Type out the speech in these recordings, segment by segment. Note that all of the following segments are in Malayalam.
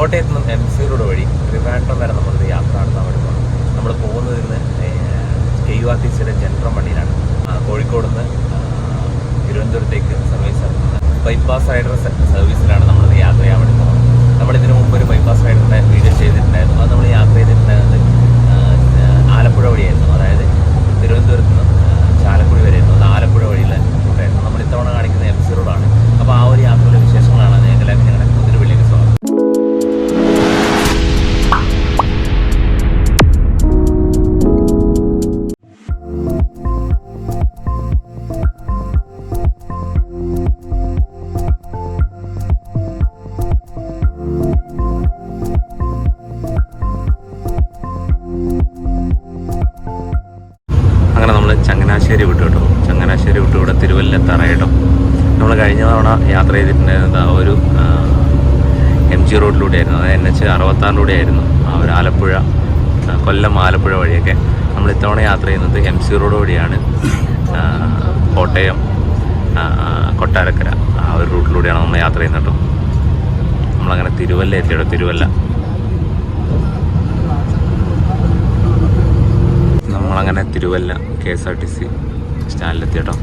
കോട്ടയത്ത് നിന്ന് എം സി റോഡ് വഴി ട്രിവാൻഡ്രം വരെ നമ്മളൊരു യാത്ര നടത്താൻ വേണ്ടി പോകണം നമ്മൾ പോകുന്നത് ഇന്ന് കെ യു ആർ ടി സിയുടെ ജനറം വണ്ടിയിലാണ് കോഴിക്കോട് നിന്ന് തിരുവനന്തപുരത്തേക്ക് സർവീസ് നടത്തുന്നത്. ബൈപ്പാസ് റൈഡർ സർവീസിലാണ് നമ്മൾ യാത്ര ചെയ്യാൻ വേണ്ടി പോകുന്നത് നമ്മൾ ഇതിനു മുമ്പ് ഒരു ബൈപ്പാസ് റൈഡറിന്റെ വീഡിയോ ചെയ്തിട്ടുണ്ടായിരുന്നു. അത് നമ്മൾ യാത്ര ചെയ്തിട്ടുണ്ടായിരുന്നത് ആലപ്പുഴ വഴിയായിരുന്നു. അതായത് തിരുവനന്തപുരത്ത് നിന്ന് ചാലക്കുടി വരെയായിരുന്നു. അത് ആലപ്പുഴ വഴിയിലെ റൂട്ടായിരുന്നു. നമ്മൾ ഇത്തവണ കാണിക്കുന്ന എം സി റോഡാണ്. അപ്പോൾ ആ ഒരു യാത്രയുടെ വിശേഷങ്ങളാണ് ഞങ്ങളെ ഞങ്ങളുടെ യാത്ര ചെയ്തിട്ടുണ്ടായിരുന്നത് ആ ഒരു എം ജി റോഡിലൂടെയായിരുന്നു. അതായത് എൻ എച്ച് അറുപത്താറിലൂടെ ആയിരുന്നു ആ ഒരു ആലപ്പുഴ കൊല്ലം ആലപ്പുഴ വഴിയൊക്കെ. നമ്മൾ ഇത്തവണ യാത്ര ചെയ്യുന്നത് എം സി റോഡ് വഴിയാണ്. കോട്ടയം കൊട്ടാരക്കര. ആ ഒരു റൂട്ടിലൂടെയാണ് നമ്മൾ യാത്ര ചെയ്യുന്നത് കേട്ടോ. നമ്മളങ്ങനെ തിരുവല്ല എത്തിയോ തിരുവല്ല. നമ്മളങ്ങനെ Thiruvalla K S R T C സ്റ്റാൻഡിലെത്തി കേട്ടോ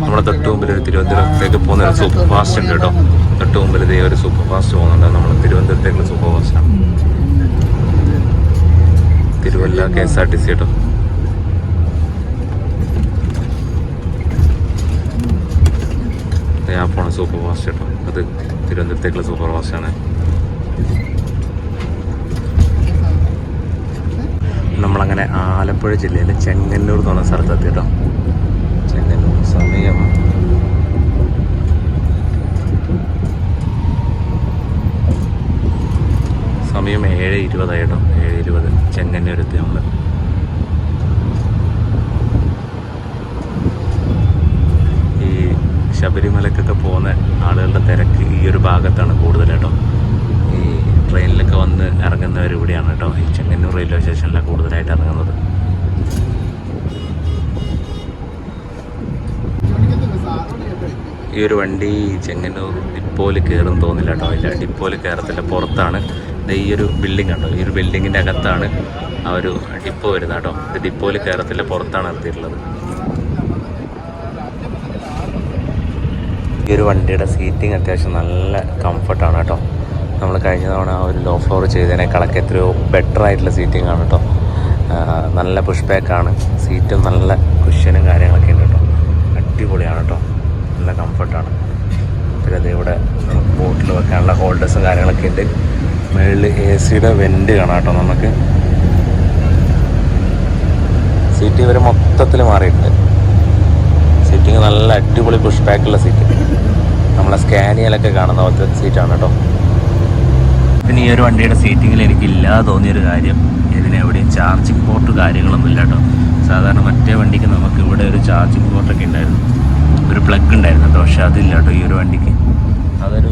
നമ്മുടെ തൊട്ട് മുമ്പിൽ ഒരു തിരുവനന്തപുരത്തേക്ക് പോകുന്ന ഒരു സൂപ്പർ ഫാസ്റ്റ് ഉണ്ട് കേട്ടോ. തൊട്ട് മുമ്പിൽ ഇതേ ഒരു സൂപ്പർ ഫാസ്റ്റ് പോകുന്നുണ്ട്. നമ്മൾ തിരുവനന്തപുരത്തേക്കുള്ള സൂപ്പർ ഫാസ്റ്റ് ആണ്. Thiruvalla K S R T C കേട്ടോ. ഞാൻ പോണ സൂപ്പർ ഫാസ്റ്റ് കേട്ടോ. അത് തിരുവനന്തപുരത്തേക്കുള്ള സൂപ്പർ ഫാസ്റ്റ് ആണ്. നമ്മളങ്ങനെ ആലപ്പുഴ ജില്ലയിലെ ചെങ്ങന്നൂർ എന്ന് പറഞ്ഞ സ്ഥലത്തെത്തി കേട്ടോ ചെങ്ങന്നൂർ സമയം. സമയം ഏഴ് ഇരുപതായിട്ടോ ഏഴ് ഇരുപത്. ചെങ്ങന്നൂർ എത്തി നമ്മൾ ഈ ശബരിമലക്കൊക്കെ പോകുന്ന ആളുകളുടെ തിരക്ക് ഈ ഒരു ഭാഗത്താണ് കൂടുതൽ കേട്ടോ ഈ ട്രെയിനിലൊക്കെ വന്ന് ഇറങ്ങുന്നവർ ഇവിടെയാണ് കേട്ടോ. ഈ ചെങ്ങന്നൂർ റെയിൽവേ സ്റ്റേഷനിലാണ് കൂടുതലായിട്ട് ഇറങ്ങുന്നത്. ഈ ഒരു വണ്ടി ചെങ്ങന്നൂർ ഡിപ്പോയിൽ കയറും തോന്നില്ല കേട്ടോ. ഇല്ല ഡിപ്പോയിൽ കയറത്തില്ല പുറത്താണ്. ഈ ഒരു ബിൽഡിംഗ് ഉണ്ടോ ഈ ഒരു ബിൽഡിങ്ങിന്റെ അകത്താണ് ആ ഒരു ഡിപ്പോ വരുന്നത് കേട്ടോ. ഇത് ഡിപ്പോയിൽ കയറത്തില്ല പുറത്താണ് നിർത്തിയിട്ടുള്ളത് ഈ ഒരു വണ്ടിയുടെ സീറ്റിംഗ് അത്യാവശ്യം നല്ല കംഫർട്ടാണ് കേട്ടോ. നമ്മൾ കഴിഞ്ഞ തവണ ആ ഒരു ലോ ഫ്ലോർ ചെയ്തതിനേക്കാളൊക്കെ എത്രയോ ബെറ്റർ ആയിട്ടുള്ള സീറ്റിംഗ് ആണ് കേട്ടോ. നല്ല പുഷ് ബാക്കാണ് സീറ്റും നല്ല കുഷ്യനും കാര്യങ്ങളൊക്കെ ഉണ്ട് കേട്ടോ. അടിപൊളിയാണ് കേട്ടോ. നല്ല കംഫർട്ടാണ് പിന്നെ അതേ ഇവിടെ നമുക്ക് ബോട്ടിൽ വെക്കാനുള്ള ഹോൾഡേഴ്സും കാര്യങ്ങളൊക്കെ ഉണ്ട്. മുകളിൽ എ സിയുടെ വെന്റ് കാണാം കേട്ടോ നമുക്ക്. സീറ്റ് ഇവർ മൊത്തത്തിൽ മാറിയിട്ടുണ്ട്. സീറ്റിങ് നല്ല അടിപൊളി പുഷ് ബാക്കുള്ള സീറ്റ് നമ്മളെ സ്കാനിയലൊക്കെ കാണുന്ന പോലത്തെ സീറ്റാണ് കേട്ടോ പിന്നെ ഈ ഒരു വണ്ടിയുടെ സീറ്റിങ്ങിൽ എനിക്ക് ഇല്ലാതെ തോന്നിയൊരു കാര്യം. ഇതിന് എവിടെയും ചാർജിങ് പോർട്ട് കാര്യങ്ങളൊന്നും ഇല്ല കേട്ടോ സാധാരണ മറ്റേ വണ്ടിക്ക് നമുക്ക് ഇവിടെ ഒരു ചാർജിങ് പോർട്ടൊക്കെ ഉണ്ടായിരുന്നു. ഒരു പ്ലഗ് ഉണ്ടായിരുന്നു. കേട്ടോ പക്ഷെ അതില്ല കേട്ടോ ഈ ഒരു വണ്ടിക്ക്. അതൊരു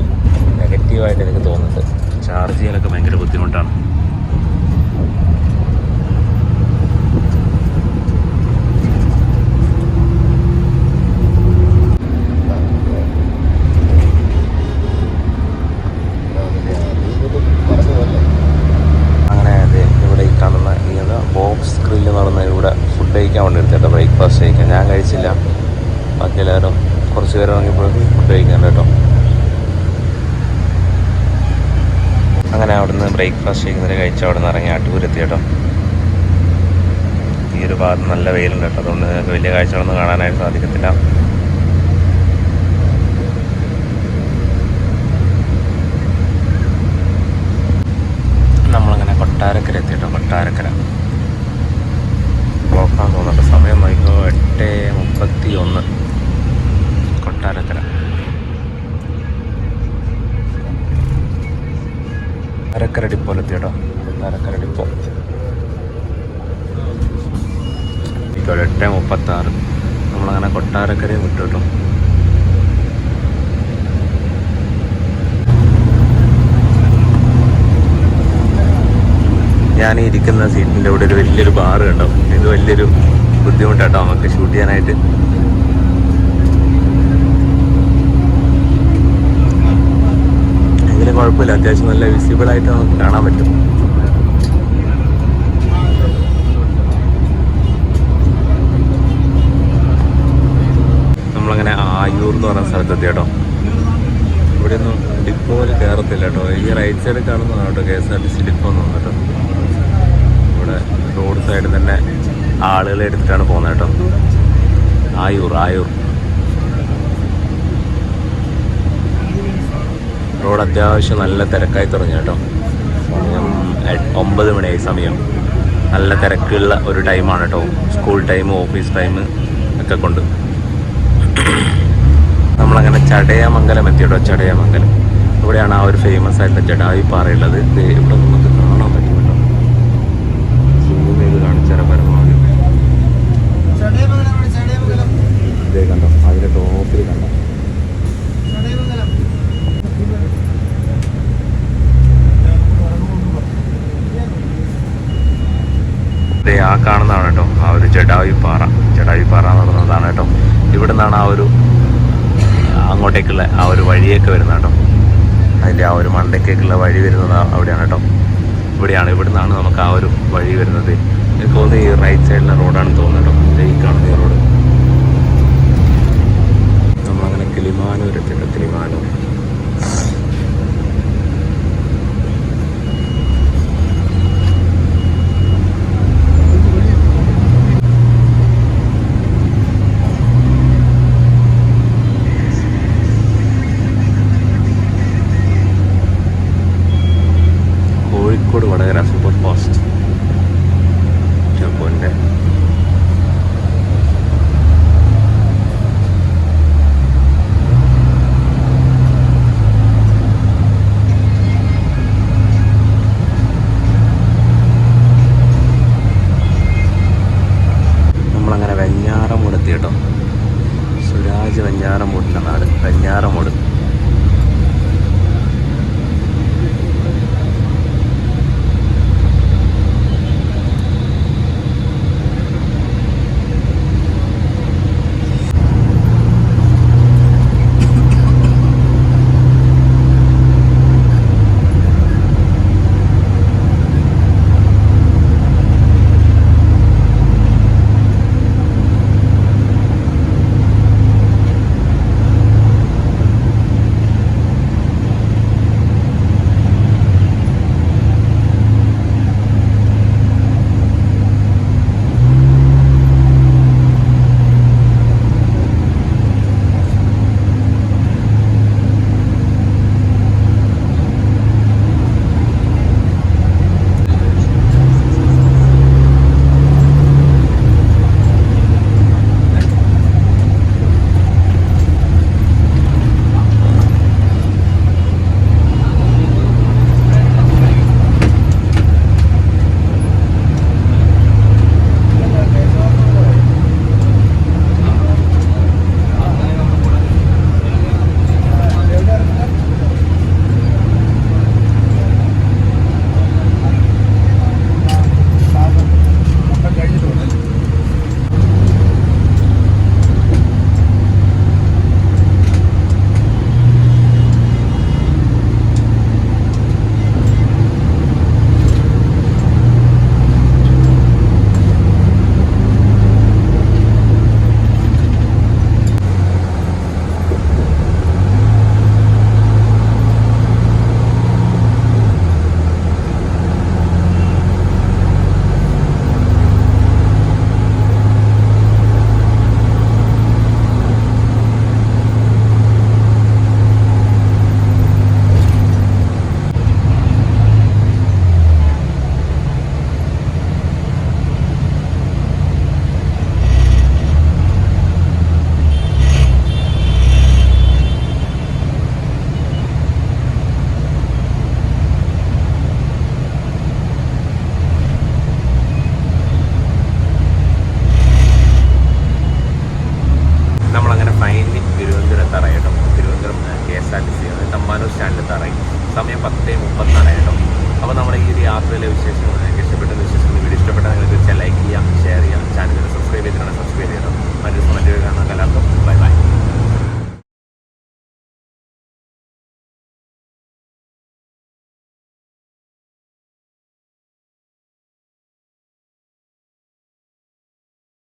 നെഗറ്റീവായിട്ട് എനിക്ക് തോന്നുന്നുണ്ട്. ചാർജ് ചെയ്യാനൊക്കെ ഭയങ്കര ബുദ്ധിമുട്ടാണ്. കഴിച്ച് അവിടെ നിന്ന് ഇറങ്ങി അട്ടൂരെത്തി കേട്ടോ. ഈ ഒരു ഭാഗത്ത് നല്ല വെയിലുണ്ട് കേട്ടോ. അതുകൊണ്ട് നിങ്ങൾക്ക് വലിയ കാഴ്ചകളൊന്നും കാണാനായിട്ട് സാധിക്കത്തില്ല. നമ്മളങ്ങനെ കൊട്ടാരക്കര എത്തി കേട്ടോ കൊട്ടാരക്കര. നോക്കാൻ തോന്നുന്നുണ്ട്. സമയം നോക്കിക്കോ എട്ട് മുപ്പത്തി ഒന്ന് കൊട്ടാരക്കര. അരക്കര ഡിപ്പോയിലെത്തി കേട്ടോ അരക്കര ഡിപ്പോ ഇപ്പോൾ എട്ട് മുപ്പത്തി ആറ് നമ്മളങ്ങനെ കൊട്ടാരക്കരയും വിട്ടു കേട്ടോ. ഞാൻ ഇരിക്കുന്ന സീറ്റിന്റെ ഇവിടെ ഒരു വലിയൊരു ബാറ് കണ്ടോ ഇത് വലിയൊരു ബുദ്ധിമുട്ടാട്ടോ. നമുക്ക് ഷൂട്ട് ചെയ്യാനായിട്ട്. കുഴപ്പമില്ല. അത്യാവശ്യം നല്ല വിസിബിൾ ആയിട്ട് നമുക്ക് കാണാൻ പറ്റും. നമ്മളങ്ങനെ ആയൂർ എന്ന് പറയുന്ന സ്ഥലത്തെത്തി കേട്ടോ. ഇവിടെ ഒന്നും ഡിപ്പോയിൽ കയറത്തില്ല കേട്ടോ. ഈ റൈറ്റ് സൈഡിൽ കാണുന്നതാണ് കേട്ടോ K S R T C depot എന്ന് കേട്ടോ ഇവിടെ റോഡ് സൈഡിൽ തന്നെ ആളുകളെ എടുത്തിട്ടാണ് പോകുന്നത് കേട്ടോ. ആയൂർ ആയൂർ. റോഡ് അത്യാവശ്യം നല്ല തിരക്കായി തുടങ്ങി കേട്ടോ. സമയം ഒമ്പത് മണിയായി സമയം. നല്ല തിരക്കുള്ള ഒരു ടൈമാണ് കേട്ടോ. സ്കൂൾ ടൈം ഓഫീസ് ടൈം ഒക്കെ കൊണ്ട്. നമ്മളങ്ങനെ ചടയമംഗലം എത്തി കേട്ടോ ചടയമംഗലം. ഇവിടെയാണ് ആ ഒരു ഫേമസ് ആയിട്ടുള്ള ജഡായി പാറയുള്ളത്. ഇവിടെ നമുക്ക് കാണാൻ പറ്റും കേട്ടോ സൂം ചെയ്ത് കാണിച്ചാൽ പരമാവധി ചടയമംഗലം ചടയമംഗലം ഇതേ കണ്ടോ അതിന്റെ ടോപ്പിൽ കണ്ടോ ചടയമംഗലം ദേ ആ കാണുന്നതാണ് കേട്ടോ. ആ ഒരു ജഡാവി പാറ ജഡാവി പാറ എന്ന് പറയുന്നതാണ് കേട്ടോ. ഇവിടെ നിന്നാണ് ആ ഒരു അങ്ങോട്ടേക്കുള്ള ആ ഒരു വഴിയൊക്കെ വരുന്നത് കേട്ടോ. അതിന്റെ ആ ഒരു മണ്ടയ്ക്കേക്കുള്ള വഴി വരുന്നത് അവിടെയാണ് കേട്ടോ. ഇവിടെയാണ് ഇവിടെ നിന്നാണ് നമുക്ക് ആ ഒരു വഴി വരുന്നത്. എനിക്ക് തോന്നുന്നത് ഈ റൈറ്റ് സൈഡിലെ റോഡാണ് തോന്നുന്നത് കേട്ടോ. ഈ കാണുന്ന റോഡ് നമ്മളങ്ങനെ കിളിമാനൂർ കിളിമാനൂർ